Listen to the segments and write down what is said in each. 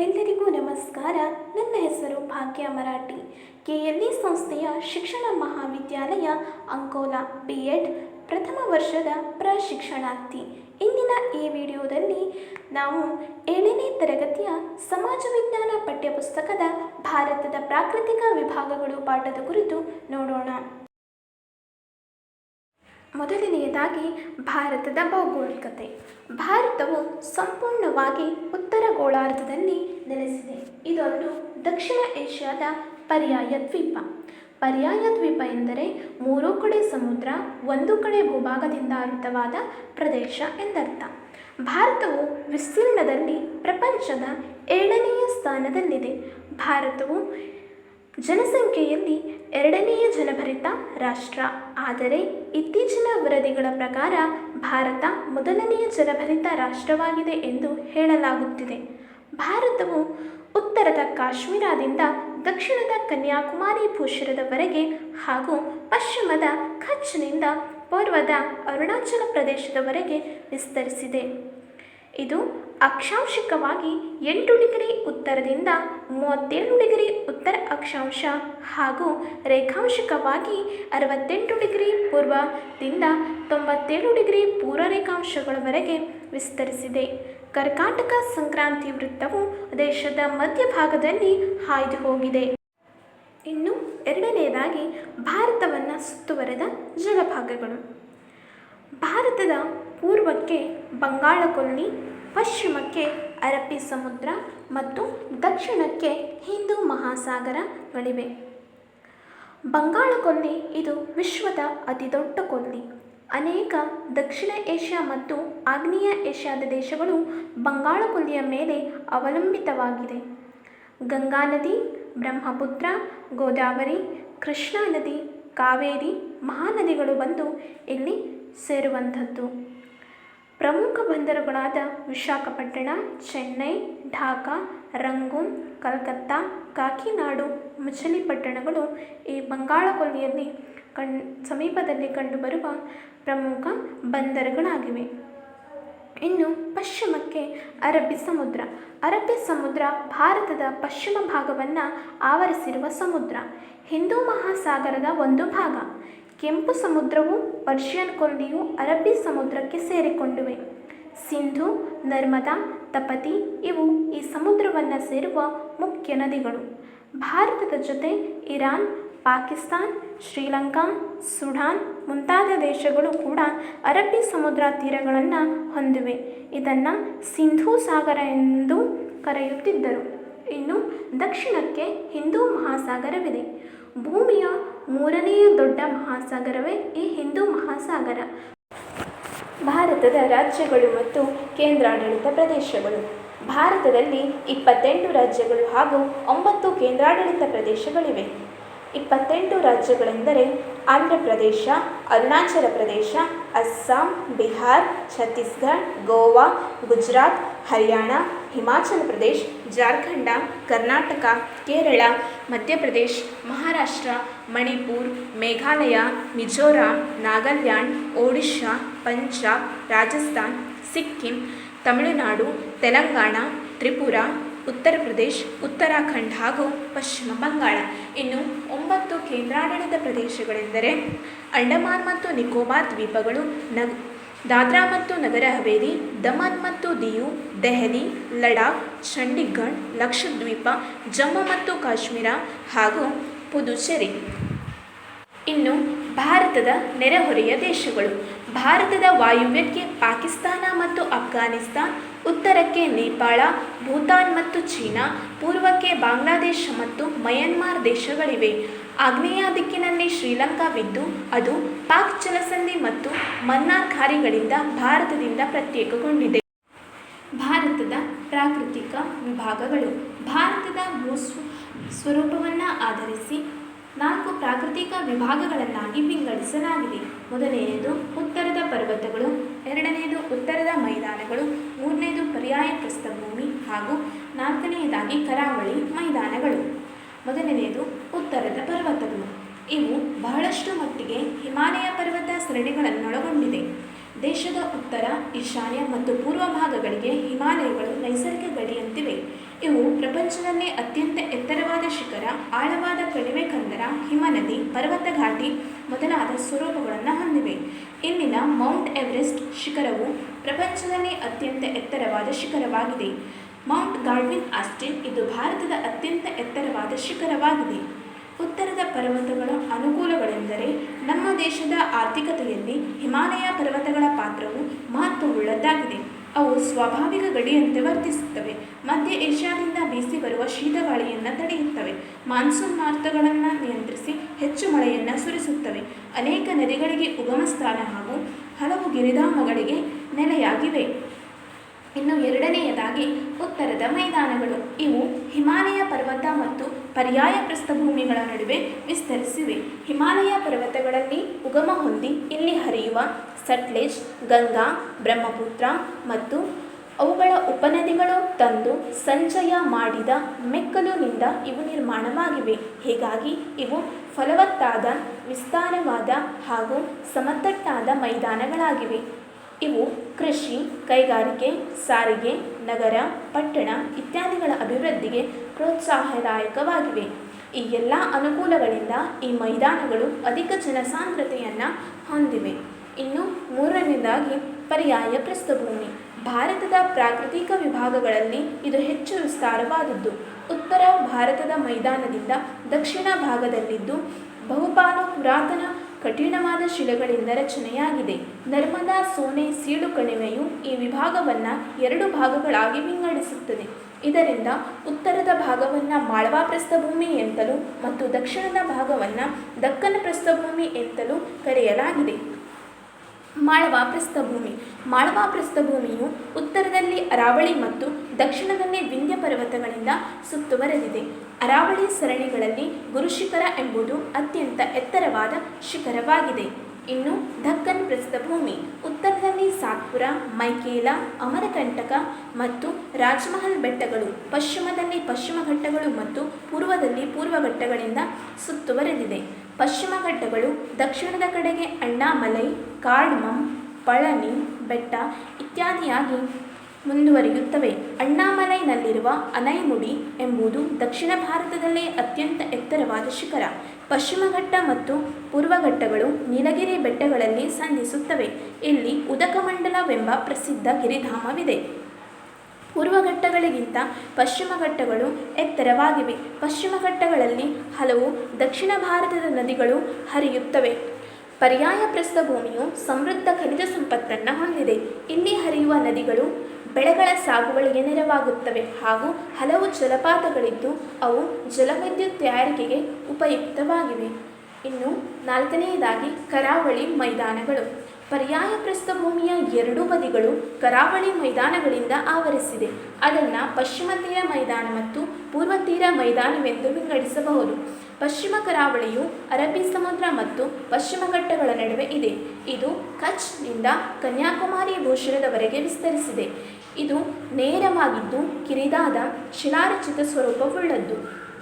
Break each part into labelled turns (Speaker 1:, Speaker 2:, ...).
Speaker 1: ಎಲ್ಲರಿಗೂ ನಮಸ್ಕಾರ. ನನ್ನ ಹೆಸರು ಭಾಗ್ಯ ಮರಾಠಿ. ಕೆಎಲ್ಇ ಸಂಸ್ಥೆಯ ಶಿಕ್ಷಣ ಮಹಾವಿದ್ಯಾಲಯ ಅಂಕೋಲಾ ಬಿ ಎಡ್ ಪ್ರಥಮ ವರ್ಷದ ಪ್ರಶಿಕ್ಷಣಾರ್ಥಿ. ಇಂದಿನ ಈ ವಿಡಿಯೋದಲ್ಲಿ ನಾವು ಏಳನೇ ತರಗತಿಯ ಸಮಾಜ ವಿಜ್ಞಾನ ಪಠ್ಯಪುಸ್ತಕದ ಭಾರತದ ಪ್ರಾಕೃತಿಕ ವಿಭಾಗಗಳು ಪಾಠದ ಕುರಿತು ನೋಡೋಣ. ಮೊದಲನೆಯದಾಗಿ ಭಾರತದ ಭೌಗೋಳಿಕತೆ. ಭಾರತವು ಸಂಪೂರ್ಣವಾಗಿ ಉತ್ತರ ಗೋಳಾರ್ಧದಲ್ಲಿ ನೆಲೆಸಿದೆ. ಇದೊಂದು ದಕ್ಷಿಣ ಏಷ್ಯಾದ ಪರ್ಯಾಯ ದ್ವೀಪ. ಪರ್ಯಾಯ ದ್ವೀಪ ಎಂದರೆ ಮೂರು ಕಡೆ ಸಮುದ್ರ, ಒಂದು ಕಡೆ ಭೂಭಾಗದಿಂದ ಆವೃತವಾದ ಪ್ರದೇಶ ಎಂದರ್ಥ. ಭಾರತವು ವಿಸ್ತೀರ್ಣದಲ್ಲಿ ಪ್ರಪಂಚದ ಏಳನೆಯ ಸ್ಥಾನದಲ್ಲಿದೆ. ಭಾರತವು ಜನಸಂಖ್ಯೆಯಲ್ಲಿ ಎರಡನೆಯ ಜನಭರಿತ ರಾಷ್ಟ್ರ. ಆದರೆ ಇತ್ತೀಚಿನ ವರದಿಗಳ ಪ್ರಕಾರ ಭಾರತ ಮೊದಲನೆಯ ಜನಭರಿತ ರಾಷ್ಟ್ರವಾಗಿದೆ ಎಂದು ಹೇಳಲಾಗುತ್ತಿದೆ. ಭಾರತವು ಉತ್ತರದ ಕಾಶ್ಮೀರದಿಂದ ದಕ್ಷಿಣದ ಕನ್ಯಾಕುಮಾರಿ ಭೂಷರದವರೆಗೆ ಹಾಗೂ ಪಶ್ಚಿಮದ ಕಚ್ನಿಂದ ಪೂರ್ವದ ಅರುಣಾಚಲ ಪ್ರದೇಶದವರೆಗೆ ವಿಸ್ತರಿಸಿದೆ. ಇದು ಅಕ್ಷಾಂಶಿಕವಾಗಿ ಎಂಟು ಡಿಗ್ರಿ ಉತ್ತರದಿಂದ ಮೂವತ್ತೇಳು ಡಿಗ್ರಿ ಉತ್ತರ ಅಕ್ಷಾಂಶ ಹಾಗೂ ರೇಖಾಂಶಿಕವಾಗಿ ಅರವತ್ತೆಂಟು ಡಿಗ್ರಿ ಪೂರ್ವದಿಂದ ತೊಂಬತ್ತೇಳು ಡಿಗ್ರಿ ಪೂರ್ವ ರೇಖಾಂಶಗಳವರೆಗೆ ವಿಸ್ತರಿಸಿದೆ. ಕರ್ಕಾಟಕ ಸಂಕ್ರಾಂತಿ ವೃತ್ತವು ದೇಶದ ಮಧ್ಯಭಾಗದಲ್ಲಿ ಹಾಯ್ದು ಹೋಗಿದೆ ಇನ್ನು ಎರಡನೆಯದಾಗಿ ಭಾರತವನ್ನು ಸುತ್ತುವರೆದ ಜಲಭಾಗಗಳು. ಭಾರತದ ಪೂರ್ವಕ್ಕೆ ಬಂಗಾಳಕೊಲ್ಲಿ, ಪಶ್ಚಿಮಕ್ಕೆ ಅರಬ್ಬಿ ಸಮುದ್ರ ಮತ್ತು ದಕ್ಷಿಣಕ್ಕೆ ಹಿಂದೂ ಮಹಾಸಾಗರಗಳಿವೆ. ಬಂಗಾಳಕೊಲ್ಲಿ ಇದು ವಿಶ್ವದ ಅತಿದೊಡ್ಡ ಕೊಲ್ಲಿ. ಅನೇಕ ದಕ್ಷಿಣ ಏಷ್ಯಾ ಮತ್ತು ಆಗ್ನೇಯ ಏಷ್ಯಾದ ದೇಶಗಳು ಬಂಗಾಳಕೊಲ್ಲಿಯ ಮೇಲೆ ಅವಲಂಬಿತವಾಗಿದೆ. ಗಂಗಾ ನದಿ, ಬ್ರಹ್ಮಪುತ್ರ, ಗೋದಾವರಿ, ಕೃಷ್ಣಾ ನದಿ, ಕಾವೇರಿ ಮಹಾನದಿಗಳು ಬಂದು ಇಲ್ಲಿ ಸೇರುವಂಥದ್ದು. ಪ್ರಮುಖ ಬಂದರುಗಳಾದ ವಿಶಾಖಪಟ್ಟಣ, ಚೆನ್ನೈ, ಢಾಕಾ, ರಂಗೂನ್, ಕಲ್ಕತ್ತಾ, ಕಾಕಿನಾಡು ಮಚಲಿಪಟ್ಟಣಗಳು ಈ ಬಂಗಾಳಕೊಲ್ಲಿಯಲ್ಲಿ ಕಣ್ ಸಮೀಪದಲ್ಲಿ ಕಂಡುಬರುವ ಪ್ರಮುಖ ಬಂದರುಗಳಾಗಿವೆ. ಇನ್ನು ಪಶ್ಚಿಮಕ್ಕೆ ಅರಬ್ಬಿ ಸಮುದ್ರ. ಅರಬ್ಬಿ ಸಮುದ್ರ ಭಾರತದ ಪಶ್ಚಿಮ ಭಾಗವನ್ನು ಆವರಿಸಿರುವ ಸಮುದ್ರ. ಹಿಂದೂ ಮಹಾಸಾಗರದ ಒಂದು ಭಾಗ. ಕೆಂಪು ಸಮುದ್ರವು ಪರ್ಷಿಯನ್ ಕೊಲ್ಲಿಯು ಅರಬ್ಬಿ ಸಮುದ್ರಕ್ಕೆ ಸೇರಿಕೊಂಡಿವೆ. ಸಿಂಧು, ನರ್ಮದಾ, ತಪತಿ ಇವು ಈ ಸಮುದ್ರವನ್ನು ಸೇರುವ ಮುಖ್ಯ ನದಿಗಳು. ಭಾರತದ ಜೊತೆ ಇರಾನ್, ಪಾಕಿಸ್ತಾನ್, ಶ್ರೀಲಂಕಾ, ಸುಡಾನ್ ಮುಂತಾದ ದೇಶಗಳು ಕೂಡ ಅರಬ್ಬಿ ಸಮುದ್ರ ತೀರಗಳನ್ನು ಹೊಂದಿವೆ. ಇದನ್ನು ಸಿಂಧೂ ಸಾಗರ ಎಂದು ಕರೆಯುತ್ತಿದ್ದರು. ಇನ್ನು ದಕ್ಷಿಣಕ್ಕೆ ಹಿಂದೂ ಮಹಾಸಾಗರವಿದೆ. ಭೂಮಿಯ ಮೂರನೆಯ ದೊಡ್ಡ ಮಹಾಸಾಗರವೇ ಈ ಹಿಂದೂ ಮಹಾಸಾಗರ. ಭಾರತದ ರಾಜ್ಯಗಳು ಮತ್ತು ಕೇಂದ್ರಾಡಳಿತ ಪ್ರದೇಶಗಳು. ಭಾರತದಲ್ಲಿ ಇಪ್ಪತ್ತೆಂಟು ರಾಜ್ಯಗಳು ಹಾಗೂ ಒಂಬತ್ತು ಕೇಂದ್ರಾಡಳಿತ ಪ್ರದೇಶಗಳಿವೆ. ಇಪ್ಪತ್ತೆಂಟು ರಾಜ್ಯಗಳೆಂದರೆ ಆಂಧ್ರ ಪ್ರದೇಶ ಅರುಣಾಚಲ ಪ್ರದೇಶ, ಅಸ್ಸಾಂ, ಬಿಹಾರ್, ಛತ್ತೀಸ್ಗಢ, ಗೋವಾ, ಗುಜರಾತ್, ಹರಿಯಾಣ ಹಿಮಾಚಲ ಪ್ರದೇಶ್, ಜಾರ್ಖಂಡ, ಕರ್ನಾಟಕ, ಕೇರಳ ಮಧ್ಯಪ್ರದೇಶ ಮಹಾರಾಷ್ಟ್ರ, ಮಣಿಪುರ್, ಮೇಘಾಲಯ, ಮಿಜೋರಾಂ, ನಾಗಾಲ್ಯಾಂಡ್, ಒಡಿಶಾ, ಪಂಜಾಬ್, ರಾಜಸ್ಥಾನ್, ಸಿಕ್ಕಿಂ, ತಮಿಳುನಾಡು, ತೆಲಂಗಾಣ, ತ್ರಿಪುರ, ಉತ್ತರ ಪ್ರದೇಶ್, ಉತ್ತರಾಖಂಡ್ ಹಾಗೂ ಪಶ್ಚಿಮ ಬಂಗಾಳ. ಇನ್ನು ಒಂಬತ್ತು ಕೇಂದ್ರಾಡಳಿತ ಪ್ರದೇಶಗಳೆಂದರೆ ಅಂಡಮಾನ್ ಮತ್ತು ನಿಕೋಬಾರ್ ದ್ವೀಪಗಳು ನಗ್ ದಾದ್ರಾ ಮತ್ತು ನಗರ ಹವೇಲಿ, ದಮನ್ ಮತ್ತು ದಿಯು, ದೆಹಲಿ, ಲಡಾಖ್, ಚಂಡೀಗಢ್, ಲಕ್ಷದ್ವೀಪ, ಜಮ್ಮು ಮತ್ತು ಕಾಶ್ಮೀರ ಹಾಗೂ ಪುದುಚೇರಿ. ಇನ್ನು ಭಾರತದ ನೆರೆಹೊರೆಯ ದೇಶಗಳು. ಭಾರತದ ವಾಯುವ್ಯಕ್ಕೆ ಪಾಕಿಸ್ತಾನ ಮತ್ತು ಅಫ್ಘಾನಿಸ್ತಾನ್, ಉತ್ತರಕ್ಕೆ ನೇಪಾಳ, ಭೂತಾನ್ ಮತ್ತು ಚೀನಾ, ಪೂರ್ವಕ್ಕೆ ಬಾಂಗ್ಲಾದೇಶ ಮತ್ತು ಮಯನ್ಮಾರ್ ದೇಶಗಳಿವೆ. ಆಗ್ನೇಯ ದಿಕ್ಕಿನಲ್ಲಿ ಶ್ರೀಲಂಕಾವಿದ್ದು, ಅದು ಪಾಕ್ ಜಲಸಂಧಿ ಮತ್ತು ಮನ್ನಾರ್ ಖಾರಿಗಳಿಂದ ಭಾರತದಿಂದ ಪ್ರತ್ಯೇಕಗೊಂಡಿದೆ. ಭಾರತದ ಪ್ರಾಕೃತಿಕ ವಿಭಾಗಗಳು ಭಾರತದ ಭೂ ಸ್ವರೂಪವನ್ನು ಆಧರಿಸಿ ನಾಲ್ಕು ಪ್ರಾಕೃತಿಕ ವಿಭಾಗಗಳನ್ನಾಗಿ ವಿಂಗಡಿಸಲಾಗಿದೆ. ಮೊದಲನೆಯದು ಉತ್ತರದ ಪರ್ವತಗಳು, ಎರಡನೆಯದು ಉತ್ತರದ ಮೈದಾನಗಳು, ಮೂರನೆಯದು ಪರ್ಯಾಯ ಪ್ರಸ್ಥಭೂಮಿ ಹಾಗೂ ನಾಲ್ಕನೆಯದಾಗಿ ಕರಾವಳಿ ಮೈದಾನಗಳು. ಮೊದಲನೆಯದು ಉತ್ತರದ ಪರ್ವತಗಳು. ಇವು ಬಹಳಷ್ಟು ಮಟ್ಟಿಗೆ ಹಿಮಾಲಯ ಪರ್ವತ ಸರಣಿಗಳನ್ನೊಳಗೊಂಡಿದೆ. ದೇಶದ ಉತ್ತರ, ಈಶಾನ್ಯ ಮತ್ತು ಪೂರ್ವ ಭಾಗಗಳಿಗೆ ಹಿಮಾಲಯಗಳು ನೈಸರ್ಗಿಕ ಗಡಿಯಂತಿವೆ. ಇವು ಪ್ರಪಂಚದಲ್ಲೇ ಅತ್ಯಂತ ಎತ್ತರವಾದ ಶಿಖರ, ಆಳವಾದ ಕಣಿವೆ ಕಂದರ, ಹಿಮನದಿ ಪರ್ವತ ಘಾಟಿ ಮೊದಲಾದ ಸ್ವರೂಪಗಳನ್ನು ಹೊಂದಿವೆ. ಇಲ್ಲಿನ ಮೌಂಟ್ ಎವರೆಸ್ಟ್ ಶಿಖರವು ಪ್ರಪಂಚದಲ್ಲೇ ಅತ್ಯಂತ ಎತ್ತರವಾದ ಶಿಖರವಾಗಿದೆ. ಮೌಂಟ್ ಗಾಡ್ವಿನ್ ಆಸ್ಟಿನ್ ಇದು ಭಾರತದ ಅತ್ಯಂತ ಎತ್ತರವಾದ ಶಿಖರವಾಗಿದೆ. ಉತ್ತರದ ಪರ್ವತಗಳ ಅನುಕೂಲಗಳೆಂದರೆ ನಮ್ಮ ದೇಶದ ಆರ್ಥಿಕತೆಯಲ್ಲಿ ಹಿಮಾಲಯ ಪರ್ವತಗಳ ಪಾತ್ರವು ಮಹತ್ವವುಳ್ಳದ್ದಾಗಿದೆ. ಅವು ಸ್ವಾಭಾವಿಕ ಗಡಿಯಂತೆ ವರ್ತಿಸುತ್ತವೆ. ಮಧ್ಯ ಏಷ್ಯಾದಿಂದ ಬೀಸಿ ಬರುವ ಶೀತಗಾಳಿಯನ್ನು ತಡೆಯುತ್ತವೆ. ಮಾನ್ಸೂನ್ ಮಾರುತಗಳನ್ನು ನಿಯಂತ್ರಿಸಿ ಹೆಚ್ಚು ಮಳೆಯನ್ನು ಸುರಿಸುತ್ತವೆ. ಅನೇಕ ನದಿಗಳಿಗೆ ಉಗಮ ಸ್ಥಾನ ಹಾಗೂ ಹಲವು ಗಿರಿಧಾಮಗಳಿಗೆ ನೆಲೆಯಾಗಿವೆ. ಇನ್ನು ಎರಡನೆಯದಾಗಿ ಉತ್ತರದ ಮೈದಾನಗಳು. ಇವು ಹಿಮಾಲಯ ಪರ್ವತ ಮತ್ತು ಪರ್ಯಾಯ ಪ್ರಸ್ಥಭೂಮಿಗಳ ನಡುವೆ ವಿಸ್ತರಿಸಿವೆ. ಹಿಮಾಲಯ ಪರ್ವತಗಳಲ್ಲಿ ಉಗಮ ಹೊಂದಿ ಇಲ್ಲಿ ಹರಿಯುವ ಸಟ್ಲೇಜ್, ಗಂಗಾ, ಬ್ರಹ್ಮಪುತ್ರ ಮತ್ತು ಅವುಗಳ ಉಪನದಿಗಳು ತಂದು ಸಂಚಯ ಮಾಡಿದ ಮೆಕ್ಕಲುನಿಂದ ಇವು ನಿರ್ಮಾಣವಾಗಿವೆ. ಹೀಗಾಗಿ ಇವು ಫಲವತ್ತಾದ, ವಿಸ್ತಾರವಾದ ಹಾಗೂ ಸಮತಟ್ಟಾದ ಮೈದಾನಗಳಾಗಿವೆ. ಇವು ಕೃಷಿ, ಕೈಗಾರಿಕೆ, ಸಾರಿಗೆ, ನಗರ, ಪಟ್ಟಣ ಇತ್ಯಾದಿಗಳ ಅಭಿವೃದ್ಧಿಗೆ ಪ್ರೋತ್ಸಾಹದಾಯಕವಾಗಿವೆ. ಈ ಎಲ್ಲ ಅನುಕೂಲಗಳಿಂದ ಈ ಮೈದಾನಗಳು ಅಧಿಕ ಜನಸಾಂದ್ರತೆಯನ್ನು ಹೊಂದಿವೆ. ಇನ್ನು ಮೂರನೇದಾಗಿ ಪರ್ಯಾಯ ಪ್ರಸ್ಥಭೂಮಿ ಭಾರತದ ಪ್ರಾಕೃತಿಕ ವಿಭಾಗಗಳಲ್ಲಿ ಇದು ಹೆಚ್ಚು ವಿಸ್ತಾರವಾದದ್ದು. ಉತ್ತರ ಭಾರತದ ಮೈದಾನದಿಂದ ದಕ್ಷಿಣ ಭಾಗದಲ್ಲಿದ್ದು ಬಹುಪಾಲು ಪುರಾತನ ಕಠಿಣವಾದ ಶಿಲೆಗಳಿಂದ ರಚನೆಯಾಗಿದೆ. ನರ್ಮದಾ ಸೋನೆ ಸೀಳು ಕಣಿವೆಯು ಈ ವಿಭಾಗವನ್ನು ಎರಡು ಭಾಗಗಳಾಗಿ ವಿಂಗಡಿಸುತ್ತದೆ. ಇದರಿಂದ ಉತ್ತರದ ಭಾಗವನ್ನು ಮಾಳವಾ ಪ್ರಸ್ಥಭೂಮಿ ಎಂತಲೂ ಮತ್ತು ದಕ್ಷಿಣದ ಭಾಗವನ್ನು ದಕ್ಕನ ಪ್ರಸ್ಥಭೂಮಿ ಎಂತಲೂ ಕರೆಯಲಾಗಿದೆ. ಮಾಳವಾ ಪ್ರಸ್ಥಭೂಮಿ ಮಾಳವಾ ಪ್ರಸ್ಥಭೂಮಿಯು ಉತ್ತರದಲ್ಲಿ ಅರಾವಳಿ ಮತ್ತು ದಕ್ಷಿಣದಲ್ಲಿ ವಿಂಧ್ಯ ಪರ್ವತಗಳಿಂದ ಸುತ್ತುವರೆದಿದೆ. ಅರಾವಳಿ ಸರಣಿಗಳಲ್ಲಿ ಗುರುಶಿಖರ ಎಂಬುದು ಅತ್ಯಂತ ಎತ್ತರವಾದ ಶಿಖರವಾಗಿದೆ. ಇನ್ನು ದಕ್ಕನ್ ಪ್ರಸ್ಥಭೂಮಿ ಉತ್ತರದಲ್ಲಿ ಸಾತ್ಪುರ, ಮೈಕೇಲ, ಅಮರಕಂಟಕ ಮತ್ತು ರಾಜ್ಮಹಲ್ ಬೆಟ್ಟಗಳು, ಪಶ್ಚಿಮದಲ್ಲಿ ಪಶ್ಚಿಮ ಘಟ್ಟಗಳು ಮತ್ತು ಪೂರ್ವದಲ್ಲಿ ಪೂರ್ವ ಘಟ್ಟಗಳಿಂದ ಸುತ್ತುವರೆದಿದೆ. ಪಶ್ಚಿಮ ಘಟ್ಟಗಳು, ದಕ್ಷಿಣದ ಕಡೆಗೆ ಅಣ್ಣಾಮಲೈ ಕಾರ್ಡ್ಮಮ್ ಪಳನಿ, ಬೆಟ್ಟ ಇತ್ಯಾದಿಯಾಗಿ ಮುಂದುವರಿಯುತ್ತವೆ. ಅಣ್ಣಾಮಲೈನಲ್ಲಿರುವ ಅನೈಮುಡಿ ಎಂಬುದು ದಕ್ಷಿಣ ಭಾರತದಲ್ಲೇ ಅತ್ಯಂತ ಎತ್ತರವಾದ ಶಿಖರ. ಪಶ್ಚಿಮ ಘಟ್ಟ ಮತ್ತು ಪೂರ್ವಘಟ್ಟಗಳು ನೀಲಗಿರಿ ಬೆಟ್ಟಗಳಲ್ಲಿ ಸಂಧಿಸುತ್ತವೆ. ಇಲ್ಲಿ ಉದಕಮಂಡಲವೆಂಬ ಪ್ರಸಿದ್ಧ ಗಿರಿಧಾಮವಿದೆ. ಪೂರ್ವ ಘಟ್ಟಗಳಿಗಿಂತ ಪಶ್ಚಿಮ ಘಟ್ಟಗಳು ಎತ್ತರವಾಗಿವೆ. ಪಶ್ಚಿಮ ಘಟ್ಟಗಳಲ್ಲಿ ಹಲವು ದಕ್ಷಿಣ ಭಾರತದ ನದಿಗಳು ಹರಿಯುತ್ತವೆ. ಪರ್ಯಾಯ ಪ್ರಸ್ಥಭೂಮಿಯು ಸಮೃದ್ಧ ಖನಿಜ ಸಂಪತ್ತನ್ನು ಹೊಂದಿದೆ. ಇಲ್ಲಿ ಹರಿಯುವ ನದಿಗಳು ಬೆಳೆಗಳ ಸಾಗುವಳಿಗೆ ನೆರವಾಗುತ್ತವೆ ಹಾಗೂ ಹಲವು ಜಲಪಾತಗಳಿದ್ದು ಅವು ಜಲವಿದ್ಯುತ್ ತಯಾರಿಕೆಗೆ ಉಪಯುಕ್ತವಾಗಿವೆ. ಇನ್ನು ನಾಲ್ಕನೆಯದಾಗಿ ಕರಾವಳಿ ಮೈದಾನಗಳು. ಪರ್ಯಾಯ ಪ್ರಸ್ಥಭೂಮಿಯ ಎರಡೂ ಬದಿಗಳು ಕರಾವಳಿ ಮೈದಾನಗಳಿಂದ ಆವರಿಸಿದೆ. ಅದನ್ನು ಪಶ್ಚಿಮ ತೀರ ಮೈದಾನ ಮತ್ತು ಪೂರ್ವ ತೀರ ಮೈದಾನವೆಂದು ವಿಂಗಡಿಸಬಹುದು. ಪಶ್ಚಿಮ ಕರಾವಳಿಯು ಅರಬ್ಬಿ ಸಮುದ್ರ ಮತ್ತು ಪಶ್ಚಿಮ ಘಟ್ಟಗಳ ನಡುವೆ ಇದೆ. ಇದು ಕಚ್ನಿಂದ ಕನ್ಯಾಕುಮಾರಿ ಭೂಷಣದವರೆಗೆ ವಿಸ್ತರಿಸಿದೆ. ಇದು ನೇರವಾಗಿದ್ದು ಕಿರಿದಾದ ಶಿಲಾರಚಿತ ಸ್ವರೂಪವುಳ್ಳದ್ದು.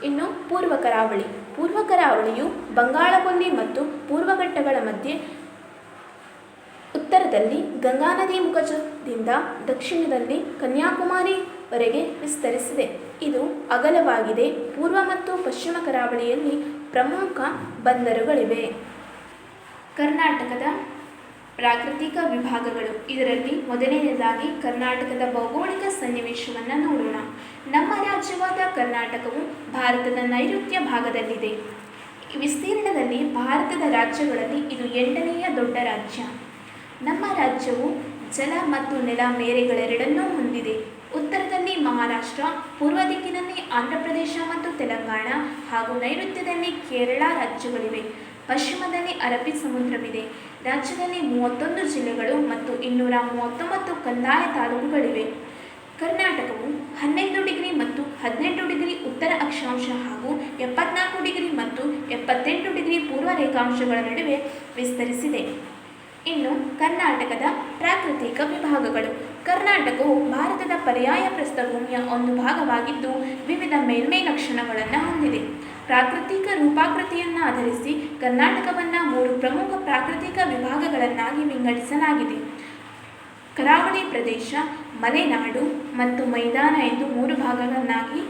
Speaker 1: ಇನ್ನು ಪೂರ್ವ ಕರಾವಳಿ. ಪೂರ್ವ ಕರಾವಳಿಯು ಬಂಗಾಳಕೊಲ್ಲಿ ಮತ್ತು ಪೂರ್ವಘಟ್ಟಗಳ ಮಧ್ಯೆ ಉತ್ತರದಲ್ಲಿ ಗಂಗಾ ನದಿ ಮುಖಜದಿಂದ ದಕ್ಷಿಣದಲ್ಲಿ ಕನ್ಯಾಕುಮಾರಿವರೆಗೆ ವಿಸ್ತರಿಸಿದೆ. ಇದು ಅಗಲವಾಗಿದೆ. ಪೂರ್ವ ಮತ್ತು ಪಶ್ಚಿಮ ಕರಾವಳಿಯಲ್ಲಿ ಪ್ರಮುಖ ಬಂದರುಗಳಿವೆ. ಕರ್ನಾಟಕದ ಪ್ರಾಕೃತಿಕ ವಿಭಾಗಗಳು. ಇದರಲ್ಲಿ ಮೊದಲನೆಯದಾಗಿ ಕರ್ನಾಟಕದ ಭೌಗೋಳಿಕ ಸನ್ನಿವೇಶವನ್ನು ನೋಡೋಣ. ನಮ್ಮ ರಾಜ್ಯವಾದ ಕರ್ನಾಟಕವು ಭಾರತದ ನೈಋತ್ಯ ಭಾಗದಲ್ಲಿದೆ. ವಿಸ್ತೀರ್ಣದಲ್ಲಿ ಭಾರತದ ರಾಜ್ಯಗಳಲ್ಲಿ ಇದು ಎಂಟನೆಯ ದೊಡ್ಡ ರಾಜ್ಯ. ನಮ್ಮ ರಾಜ್ಯವು ಜಲ ಮತ್ತು ನೆಲ ಮೇರೆಗಳೆರಡನ್ನೂ ಹೊಂದಿದೆ. ಉತ್ತರದಲ್ಲಿ ಮಹಾರಾಷ್ಟ್ರ, ಪೂರ್ವ ದಿಕ್ಕಿನಲ್ಲಿ ಆಂಧ್ರಪ್ರದೇಶ ಮತ್ತು ತೆಲಂಗಾಣ ಹಾಗೂ ನೈಋತ್ಯದಲ್ಲಿ ಕೇರಳ ರಾಜ್ಯಗಳಿವೆ. ಪಶ್ಚಿಮದಲ್ಲಿ ಅರಬ್ಬಿ ಸಮುದ್ರವಿದೆ. ರಾಜ್ಯದಲ್ಲಿ ಮೂವತ್ತೊಂದು ಜಿಲ್ಲೆಗಳು ಮತ್ತು ಇನ್ನೂರ ಮೂವತ್ತೊಂಬತ್ತು ಕಂದಾಯ ತಾಲೂಕುಗಳಿವೆ. ಕರ್ನಾಟಕವು ಹನ್ನೆರಡು ಡಿಗ್ರಿ ಮತ್ತು ಹದಿನೆಂಟು ಡಿಗ್ರಿ ಉತ್ತರ ಅಕ್ಷಾಂಶ ಹಾಗೂ ಎಪ್ಪತ್ನಾಲ್ಕು ಡಿಗ್ರಿ ಮತ್ತು ಎಪ್ಪತ್ತೆಂಟು ಡಿಗ್ರಿ ಪೂರ್ವ ರೇಖಾಂಶಗಳ ನಡುವೆ ವಿಸ್ತರಿಸಿದೆ. ಇನ್ನು ಕರ್ನಾಟಕದ ಪ್ರಾಕೃತಿಕ ವಿಭಾಗಗಳು. ಕರ್ನಾಟಕವು ಭಾರತದ ಪರ್ಯಾಯ ಪ್ರಸ್ಥಭೂಮಿಯ ಒಂದು ಭಾಗವಾಗಿದ್ದು, ವಿವಿಧ ಮೇಲ್ಮೈ ಲಕ್ಷಣಗಳನ್ನು ಹೊಂದಿದೆ. ಪ್ರಾಕೃತಿಕ ರೂಪಾಕೃತಿಯನ್ನು ಆಧರಿಸಿ ಕರ್ನಾಟಕವನ್ನು ಮೂರು ಪ್ರಮುಖ ಪ್ರಾಕೃತಿಕ ವಿಭಾಗಗಳನ್ನಾಗಿ ವಿಂಗಡಿಸಲಾಗಿದೆ.
Speaker 2: ಕರಾವಳಿ ಪ್ರದೇಶ, ಮಲೆನಾಡು ಮತ್ತು ಮೈದಾನ ಎಂದು ಮೂರು ಭಾಗಗಳನ್ನಾಗಿ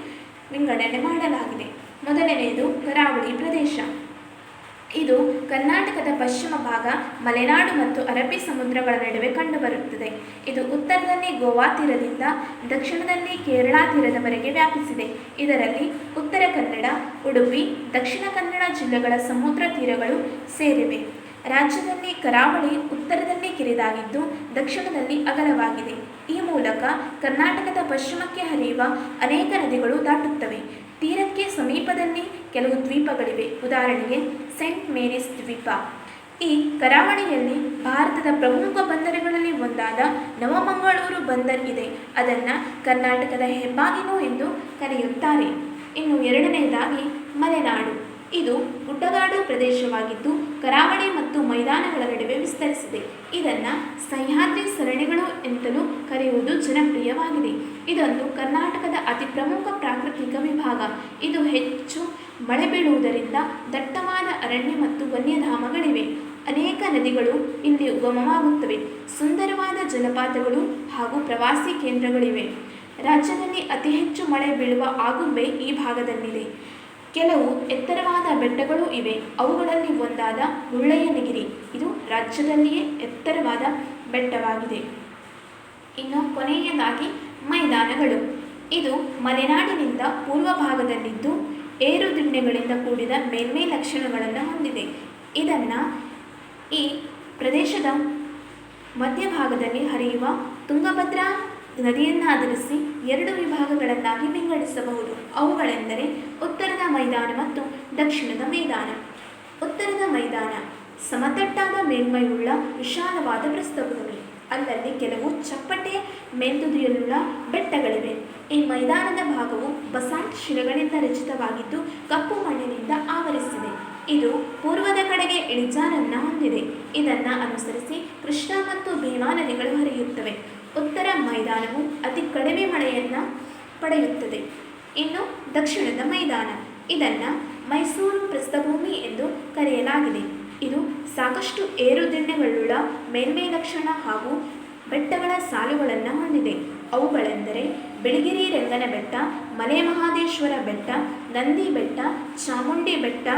Speaker 2: ವಿಂಗಡಣೆ ಮಾಡಲಾಗಿದೆ. ಮೊದಲನೆಯದು ಕರಾವಳಿ ಪ್ರದೇಶ. ಇದು ಕರ್ನಾಟಕದ ಪಶ್ಚಿಮ ಭಾಗ, ಮಲೆನಾಡು ಮತ್ತು ಅರಬ್ಬಿ ಸಮುದ್ರಗಳ ನಡುವೆ ಕಂಡುಬರುತ್ತದೆ. ಇದು ಉತ್ತರದಲ್ಲಿ ಗೋವಾ ತೀರದಿಂದ ದಕ್ಷಿಣದಲ್ಲಿ ಕೇರಳ ತೀರದವರೆಗೆ ವ್ಯಾಪಿಸಿದೆ. ಇದರಲ್ಲಿ ಉತ್ತರ ಕನ್ನಡ, ಉಡುಪಿ, ದಕ್ಷಿಣ ಕನ್ನಡ ಜಿಲ್ಲೆಗಳ ಸಮುದ್ರ ತೀರಗಳು ಸೇರಿವೆ. ರಾಜ್ಯದಲ್ಲಿ ಕರಾವಳಿ ಉತ್ತರದಲ್ಲಿ ಕಿರಿದಾಗಿದ್ದು, ದಕ್ಷಿಣದಲ್ಲಿ ಅಗಲವಾಗಿದೆ. ಈ ಮೂಲಕ ಕರ್ನಾಟಕದ ಪಶ್ಚಿಮಕ್ಕೆ ಹರಿಯುವ ಅನೇಕ ನದಿಗಳು ದಾಟುತ್ತವೆ. ತೀರಕ್ಕೆ ಸಮೀಪದಲ್ಲಿ ಕೆಲವು ದ್ವೀಪಗಳಿವೆ. ಉದಾಹರಣೆಗೆ ಸೆಂಟ್ ಮೇರಿಸ್ ದ್ವೀಪ. ಈ ಕರಾವಳಿಯಲ್ಲಿ ಭಾರತದ ಪ್ರಮುಖ ಬಂದರುಗಳಲ್ಲಿ ಒಂದಾದ ನವಮಂಗಳೂರು ಬಂದರ್ ಇದೆ. ಅದನ್ನು ಕರ್ನಾಟಕದ ಹೆಬ್ಬಾಗಿಲು ಎಂದು ಕರೆಯುತ್ತಾರೆ. ಇನ್ನು ಎರಡನೆಯದಾಗಿ ಮಲೆನಾಡು. ಇದು ಗುಡ್ಡಗಾಡು ಪ್ರದೇಶವಾಗಿದ್ದು ಕರಾವಳಿ ಮತ್ತು ಮೈದಾನಗಳ ನಡುವೆ ವಿಸ್ತರಿಸಿದೆ. ಇದನ್ನು ಸಹ್ಯಾದ್ರಿ ಸರಣಿಗಳು ಎಂತಲೂ ಕರೆಯುವುದು ಜನಪ್ರಿಯವಾಗಿದೆ. ಇದೊಂದು ಕರ್ನಾಟಕದ ಅತಿ ಪ್ರಮುಖ ಪ್ರಾಕೃತಿಕ ವಿಭಾಗ. ಇದು ಹೆಚ್ಚು ಮಳೆ ಬೀಳುವುದರಿಂದ ದಟ್ಟವಾದ ಅರಣ್ಯ ಮತ್ತು ವನ್ಯಧಾಮಗಳಿವೆ. ಅನೇಕ ನದಿಗಳು ಇಲ್ಲಿ ಉಗಮವಾಗುತ್ತವೆ. ಸುಂದರವಾದ ಜಲಪಾತಗಳು ಹಾಗೂ ಪ್ರವಾಸಿ ಕೇಂದ್ರಗಳಿವೆ. ರಾಜ್ಯದಲ್ಲಿ ಅತಿ ಹೆಚ್ಚು ಮಳೆ ಬೀಳುವ ಆಗುಂಬೆ ಈ ಭಾಗದಲ್ಲಿದೆ. ಕೆಲವು ಎತ್ತರವಾದ ಬೆಟ್ಟಗಳು ಇವೆ. ಅವುಗಳಲ್ಲಿ ಒಂದಾದ ಮುಳ್ಳಯ್ಯನಗಿರಿ. ಇದು ರಾಜ್ಯದಲ್ಲಿಯೇ ಎತ್ತರವಾದ ಬೆಟ್ಟವಾಗಿದೆ. ಇನ್ನು ಕೊನೆಯದಾಗಿ ಮೈದಾನಗಳು. ಇದು ಮಲೆನಾಡಿನಿಂದ ಪೂರ್ವ ಭಾಗದಲ್ಲಿದ್ದು ಏರುದಿಣ್ಣೆಗಳಿಂದ ಕೂಡಿದ ಮೇಲ್ಮೈ ಲಕ್ಷಣಗಳನ್ನು ಹೊಂದಿದೆ. ಇದನ್ನು ಈ ಪ್ರದೇಶದ ಮಧ್ಯಭಾಗದಲ್ಲಿ ಹರಿಯುವ ತುಂಗಭದ್ರಾ ನದಿಯನ್ನಾಧರಿಸಿ ಎರಡು ವಿಭಾಗಗಳನ್ನಾಗಿ ವಿಂಗಡಿಸಬಹುದು. ಅವುಗಳೆಂದರೆ ಉತ್ತರದ ಮೈದಾನ ಮತ್ತು ದಕ್ಷಿಣದ ಮೈದಾನ. ಉತ್ತರದ ಮೈದಾನ ಸಮತಟ್ಟಾದ ಮೇಲ್ಮೈಯುಳ್ಳ ವಿಶಾಲವಾದ ಪ್ರಸ್ಥಭೂಮಿ ಅಲ್ಲಲ್ಲಿ ಕೆಲವು ಚಪ್ಪಟೆ ಮೇಲ್ತುದಿಯನ್ನುಳ್ಳ ಬೆಟ್ಟಗಳಿವೆ. ಈ ಮೈದಾನದ ಭಾಗವು ಬಸಾಂಟ್ ಶಿಲೆಗಳಿಂದ ರಚಿತವಾಗಿದ್ದು ಕಪ್ಪು ಮಣ್ಣಿನಿಂದ ಆವರಿಸಿದೆ. ಇದು ಪೂರ್ವದ ಕಡೆಗೆ ಇಳಿಜಾರನ್ನು ಹೊಂದಿದೆ. ಇದನ್ನು ಅನುಸರಿಸಿ ಕೃಷ್ಣ ಮತ್ತು ಭೀಮಾ ನದಿಗಳು ಹರಿಯುತ್ತವೆ. ಉತ್ತರ ಮೈದಾನವು ಅತಿ ಕಡಿಮೆ ಮಳೆಯನ್ನು ಪಡೆಯುತ್ತದೆ. ಇನ್ನು ದಕ್ಷಿಣದ ಮೈದಾನ. ಇದನ್ನು ಮೈಸೂರು ಪ್ರಸ್ಥಭೂಮಿ ಎಂದು ಕರೆಯಲಾಗಿದೆ. ಇದು ಸಾಕಷ್ಟು ಏರುದಿಣ್ಣೆಗಳುಳ್ಳ ಮೇಲ್ಮೈ ಲಕ್ಷಣ ಹಾಗೂ ಬೆಟ್ಟಗಳ ಸಾಲುಗಳನ್ನು ಹೊಂದಿದೆ. ಅವುಗಳೆಂದರೆ ಬಿಳಿಗಿರಿ ರಂಗನ ಬೆಟ್ಟ, ಮಲೆ ಮಹಾದೇಶ್ವರ ಬೆಟ್ಟ, ನಂದಿ ಬೆಟ್ಟ, ಚಾಮುಂಡಿ ಬೆಟ್ಟ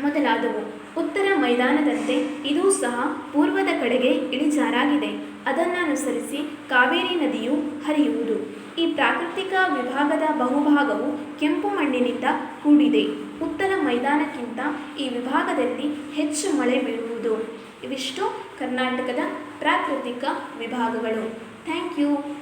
Speaker 2: ಮೊದಲಾದವು. ಉತ್ತರ ಮೈದಾನದಂತೆ ಇದೂ ಸಹ ಪೂರ್ವದ ಕಡೆಗೆ ಇಳಿಜಾರಾಗಿದೆ. ಅದನ್ನನುಸರಿಸಿ ಕಾವೇರಿ ನದಿಯು ಹರಿಯುವುದು. ಈ ಪ್ರಾಕೃತಿಕ ವಿಭಾಗದ ಬಹುಭಾಗವು ಕೆಂಪು ಮಣ್ಣಿನಿಂದ ಕೂಡಿದೆ. ಉತ್ತರ ಮೈದಾನಕ್ಕಿಂತ ಈ ವಿಭಾಗದಲ್ಲಿ ಹೆಚ್ಚು ಮಳೆ ಬೀಳುವುದು. ಇವಿಷ್ಟು ಕರ್ನಾಟಕದ ಪ್ರಾಕೃತಿಕ ವಿಭಾಗಗಳು. Thank you.